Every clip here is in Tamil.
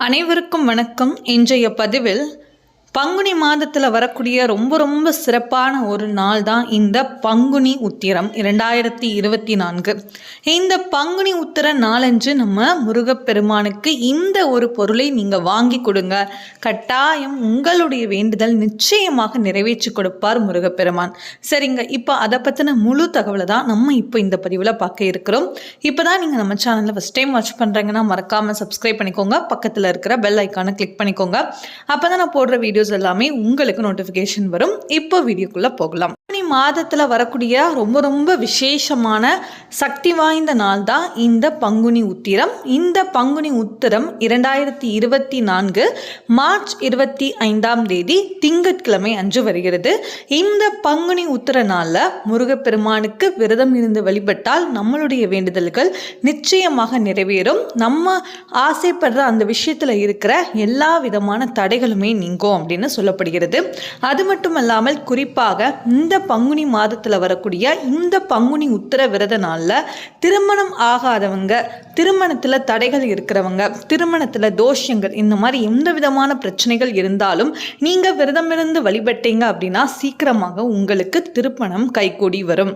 அனைவருக்கும் வணக்கம். இன்றைய பதிவில் பங்குனி மாதத்தில் வரக்கூடிய ரொம்ப ரொம்ப சிறப்பான ஒரு நாள் தான் இந்த பங்குனி உத்திரம் இரண்டாயிரத்தி இருபத்தி நான்கு. இந்த பங்குனி உத்திர நாளன்று நம்ம முருகப்பெருமானுக்கு இந்த ஒரு பொருளை நீங்கள் வாங்கி கொடுங்க. கட்டாயம் உங்களுடைய வேண்டுதல் நிச்சயமாக நிறைவேற்றி கொடுப்பார் முருகப்பெருமான். சரிங்க இப்போ அதை பற்றின முழு தகவலை தான் நம்ம இப்போ இந்த பதிவில் பார்க்க இருக்கிறோம். இப்போ தான் நீங்கள் நம்ம சேனலில் ஃபஸ்ட் டைம் வாட்ச் பண்ணுறீங்கன்னா மறக்காமல் சப்ஸ்கிரைப் பண்ணிக்கோங்க. பக்கத்தில் இருக்கிற பெல் ஐக்கானை கிளிக் பண்ணிக்கோங்க. அப்போ தான் நான் போடுற வீடியோஸ் எல்லாமே உங்களுக்கு நோட்டிஃபிகேஷன் வரும். இப்போ வீடியோக்குள்ளே போகலாம். மாதத்தில் வரக்கூடிய ரொம்ப ரொம்ப விசேஷமான சக்தி வாய்ந்த நாள் தான் இந்த பங்குனி உத்திரம். இந்த பங்குனி உத்திரம் இரண்டாயிரத்தி இருபத்தி நான்கு மார்ச் இருபத்தி ஐந்தாம் தேதி திங்கட்கிழமை அன்று வருகிறது. இந்த பங்குனி உத்திர நாளில் முருகப்பெருமானுக்கு விரதம் இருந்து வழிபட்டால் நம்மளுடைய வேண்டுதல்கள் நிச்சயமாக நிறைவேறும். நம்ம ஆசைப்படுற அந்த விஷயத்தில் இருக்கிற எல்லா விதமான தடைகளுமே நீங்கும் அப்படின்னு சொல்லப்படுகிறது. அது மட்டும் இல்லாமல் குறிப்பாக இந்த பங்குனி மாதத்தில் வரக்கூடிய இந்த பங்குனி உத்தர விரத நாளில் திருமணம் ஆகாதவங்க திருமணத்தில் தடைகள் இருக்கிறவங்க திருமணத்தில் தோஷங்கள் இந்த மாதிரி எந்த விதமான பிரச்சனைகள் இருந்தாலும் நீங்கள் விரதமிருந்து வழிபட்டீங்க அப்படின்னா சீக்கிரமாக உங்களுக்கு திருமணம் கைகூடி வரும்.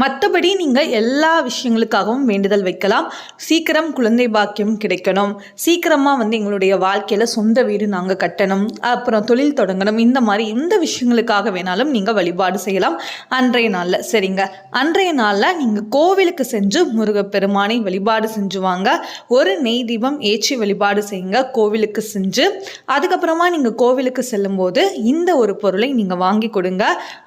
மற்றபடி நீங்கள் எல்லா விஷயங்களுக்காகவும் வேண்டுதல் வைக்கலாம். சீக்கிரம் குழந்தை பாக்கியம் கிடைக்கணும். சீக்கிரமாக வந்து எங்களுடைய வாழ்க்கையில் சொந்த வீடு நாங்கள் கட்டணும். அப்புறம் தொழில் தொடங்கணும். இந்த மாதிரி எந்த விஷயங்களுக்காக வேணாலும் நீங்கள் வழிபாடு செய்யலாம். அன்றைய நாளில் சரிங்க? அன்றைய நாளில் நீங்கள் கோவிலுக்கு சென்று முருகப்பெருமானை வழிபாடு செஞ்சு வாங்க. ஒரு நெய் தீபம் ஏற்றி வழிபாடு செய்யுங்க. கோவிலுக்கு செஞ்சு அதுக்கப்புறமா நீங்கள் கோவிலுக்கு செல்லும்போது இந்த ஒரு பொருளை நீங்கள் வாங்கி கொடுங்க.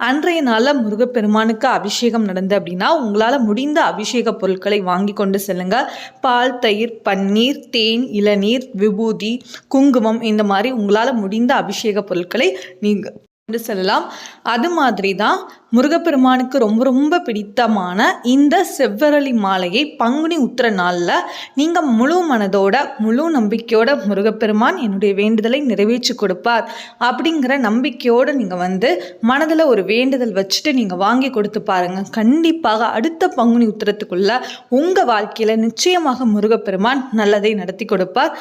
அன்றைய நாளில் முருகப்பெருமானுக்கு அபிஷேகம் நடந்து அப்படின்னா உங்களால் முடிந்த அபிஷேக பொருட்களை வாங்கி கொண்டு செல்லுங்க. பால் தயிர் பன்னீர் தேன் இளநீர் விபூதி குங்குமம் இந்த மாதிரி உங்களால் முடிந்த அபிஷேக பொருட்களை நீங்கள் கொண்டு செல்லலாம். அது மாதிரி தான் முருகப்பெருமானுக்கு ரொம்ப ரொம்ப பிடித்தமான இந்த செவ்வரளி மாலையை பங்குனி உத்திர நாளில் நீங்கள் முழு மனதோட முழு நம்பிக்கையோட முருகப்பெருமான் என்னுடைய வேண்டுதலை நிறைவேற்றி கொடுப்பார் அப்படிங்கிற நம்பிக்கையோடு நீங்கள் வந்து மனதில் ஒரு வேண்டுதல் வச்சுட்டு நீங்கள் வாங்கி கொடுத்து பாருங்கள் கண்டிப்பாக அடுத்த பங்குனி உத்திரத்துக்குள்ள உங்கள் வாழ்க்கையில் நிச்சயமாக முருகப்பெருமான் நல்லதை நடத்தி கொடுப்பார்.